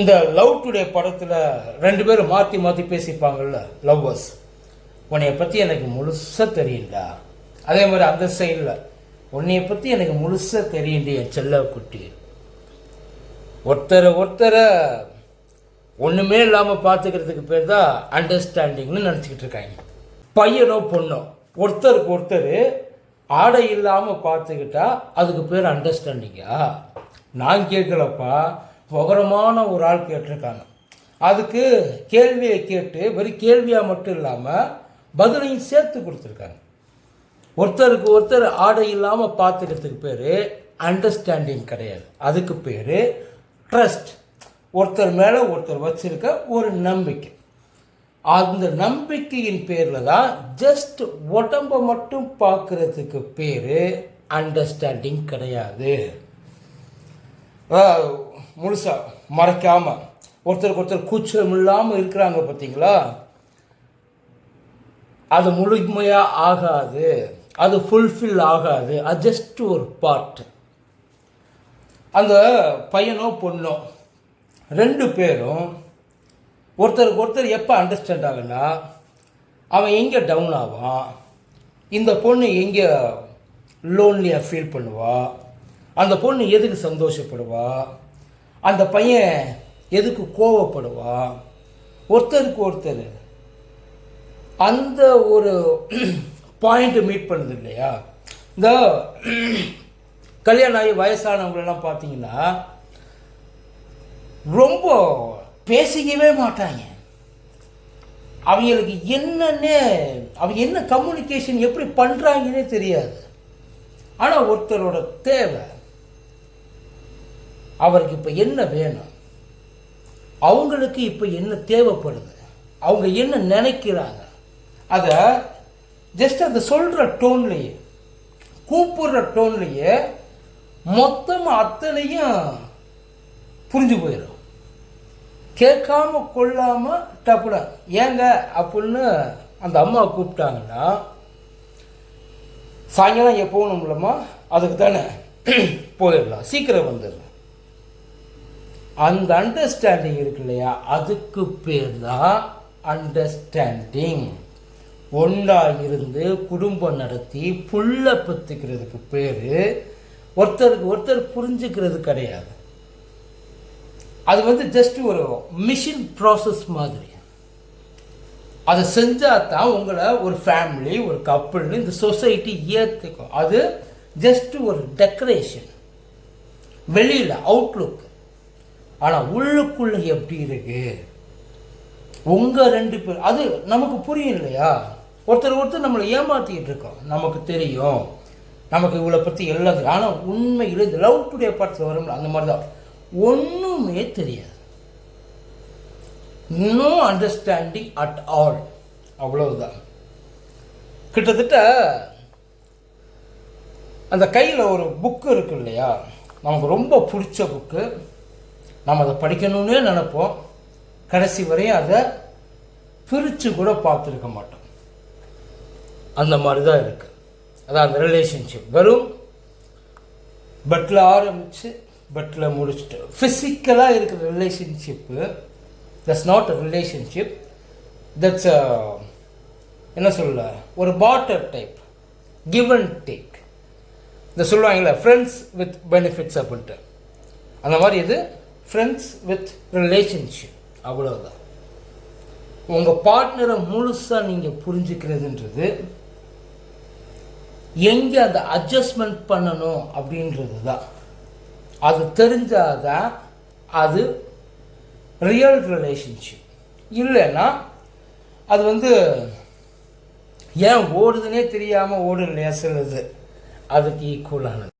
இந்த love today படத்தில் ரெண்டு பேரும் மாற்றி மாற்றி பேசியிருப்பாங்கள்ல லவ்வர்ஸ் உன்னைய பற்றி எனக்கு முழுசாக தெரியும்டா. அதே மாதிரி அந்த சைடில் உன்னைய பற்றி எனக்கு முழுசாக தெரியுண்டு என் செல்ல குட்டி ஒருத்தரை ஒருத்தரை ஒன்றுமே இல்லாமல் பார்த்துக்கிறதுக்கு பேர் தான் அண்டர்ஸ்டாண்டிங்னு நினச்சிக்கிட்டு இருக்காங்க. பையனோ பொண்ணோ ஒருத்தருக்கு ஒருத்தர் ஆடை இல்லாமல் பார்த்துக்கிட்டா அதுக்கு பேர் அண்டர்ஸ்டாண்டிங்கா நான் கேட்கலப்பா புகரமான ஒரு ஆள் கேட்டிருக்காங்க. அதுக்கு கேள்வியை கேட்டு வெறும் கேள்வியாக மட்டும் இல்லாமல் பதிலையும் சேர்த்து கொடுத்துருக்காங்க. ஒருத்தருக்கு ஒருத்தர் ஆடை இல்லாமல் பார்த்துக்கிறதுக்கு பேர் அண்டர்ஸ்டாண்டிங் கிடையாது. அதுக்கு பேர் ட்ரஸ்ட் ஒருத்தர் மேலே ஒருத்தர் வச்சுருக்க ஒரு நம்பிக்கை. அந்த நம்பிக்கையின் பேரில் தான் ஜஸ்ட் உடம்பை மட்டும் பார்க்குறதுக்கு பேர் அண்டர்ஸ்டாண்டிங் கிடையாது. முழுசாக மறைக்காமல் ஒருத்தருக்கு ஒருத்தர் கூச்சம் இல்லாமல் இருக்கிறாங்க பார்த்தீங்களா அது முழுமையாக ஆகாது. அது ஃபுல்ஃபில் ஆகாது. அது ஜஸ்ட் ஒரு பார்ட் அந்த பையனோ பொண்ணோ ரெண்டு பேரும் ஒருத்தருக்கு ஒருத்தர் எப்போ அண்டர்ஸ்டாண்ட் ஆகுன்னா அவன் எங்கே டவுன் ஆவான் இந்த பொண்ணு எங்கே லோன்லியாக ஃபீல் பண்ணுவா? அந்த பொண்ணு எதுக்கு சந்தோஷப்படுவா? அந்த பையன் எதுக்கு கோவப்படுவா? ஒருத்தருக்கு ஒருத்தர் அந்த ஒரு பாயிண்ட் மீட் பண்ணுது இல்லையா? இந்த கல்யாணம் ஆகி வயசானவங்களெல்லாம் பார்த்தீங்கன்னா ரொம்ப பேசிக்கவே மாட்டாங்க. அவங்களுக்கு என்னன்னே அவங்க என்ன கம்யூனிகேஷன் எப்படி பண்ணுறாங்கன்னே தெரியாது. ஆனால் ஒருத்தரோட தேவை அவருக்கு இப்போ என்ன வேணும்? அவங்களுக்கு இப்போ என்ன தேவைப்படுது? அவங்க என்ன நினைக்கிறாங்க? அதை ஜஸ்ட் அந்த சொல்கிற டோன்லேயே கூப்பிடுற டோன்லேயே மொத்தமாக அத்தனையும் புரிஞ்சு போயிடும் கேட்காம கொள்ளாமல் டப்புட ஏங்க அப்படின்னு அந்த அம்மா கூப்பிட்டாங்கன்னா சாயங்காலம் எப்போ போகணும்லம்மா அதுக்கு தானே போயிடலாம். சீக்கிரம் வந்துடலாம். அந்த அண்டர்ஸ்டாண்டிங் இருக்கு இல்லையா? அதுக்கு பேர் தான் அண்டர்ஸ்டாண்டிங் ஒன்றா இருந்து குடும்பம் நடத்தி புள்ள பெற்றுக்கிறதுக்கு பேர் ஒருத்தருக்கு ஒருத்தர் புரிஞ்சுக்கிறது கிடையாது. அது வந்து ஜஸ்ட் ஒரு மிஷின் ப்ராசஸ் மாதிரி. அதை செஞ்சால் தான் உங்களை ஒரு ஃபேமிலி ஒரு கப்புள்னு இந்த சொசைட்டி ஏற்றுக்கும் அது ஜஸ்ட் ஒரு டெக்கரேஷன் வெளியில் அவுட்லுக் ஆனால் உள்ளுக்குள்ளே எப்படி இருக்கு? உங்கள் ரெண்டு பேர் அது நமக்கு புரியும் இல்லையா? ஒருத்தர் ஒருத்தர் நம்மளை ஏமாற்றிக்கிட்டு இருக்கோம். நமக்கு தெரியும். நமக்கு இவ்வளோ பற்றி எல்லாம் தெரியும் ஆனால் உண்மையில் இந்த லவ் டுடே படத்தில் வரும்ல அந்த மாதிரி தான் ஒன்றுமே தெரியாது. நோ அண்டர்ஸ்டாண்டிங் அட் ஆல் அவ்வளவுதான். கிட்டத்தட்ட அந்த கையில் ஒரு புக்கு இருக்கு இல்லையா? நமக்கு ரொம்ப பிடிச்ச புக்கு நம்ம அதை படிக்கணும்னே நினைப்போம். கடைசி வரையும் அதை பிரித்து கூட பார்த்துருக்க மாட்டோம். அந்த மாதிரி தான் இருக்குது அதான் அந்த ரிலேஷன்ஷிப் வெறும் பெட்டில் ஆரம்பித்து பெட்டில் முடிச்சுட்டு ஃபிசிக்கலாக இருக்கிற relationship that's not a relationship that's என்ன சொல்ல? ஒரு barter type give and take இந்த சொல்லுவாங்களே ஃப்ரெண்ட்ஸ் வித் பெனிஃபிட்ஸ் அப்படின்ட்டு. அந்த மாதிரி இது ஃப்ரெண்ட்ஸ் வித் ரிலேஷன்ஷிப் அவ்வளோதான் உங்கள் பார்ட்னரை முழுசாக நீங்கள் புரிஞ்சுக்கிறதுன்றது எங்கே அந்த அட்ஜஸ்ட்மெண்ட் பண்ணணும் அப்படின்றது தான் அது தெரிஞ்சால் தான் அது ரியல் ரிலேஷன்ஷிப் இல்லைன்னா அது வந்து ஏன் ஓடுதுன்னே தெரியாமல் ஓடு இல்லையா சிலது. அதுக்கு ஈக்குவலானது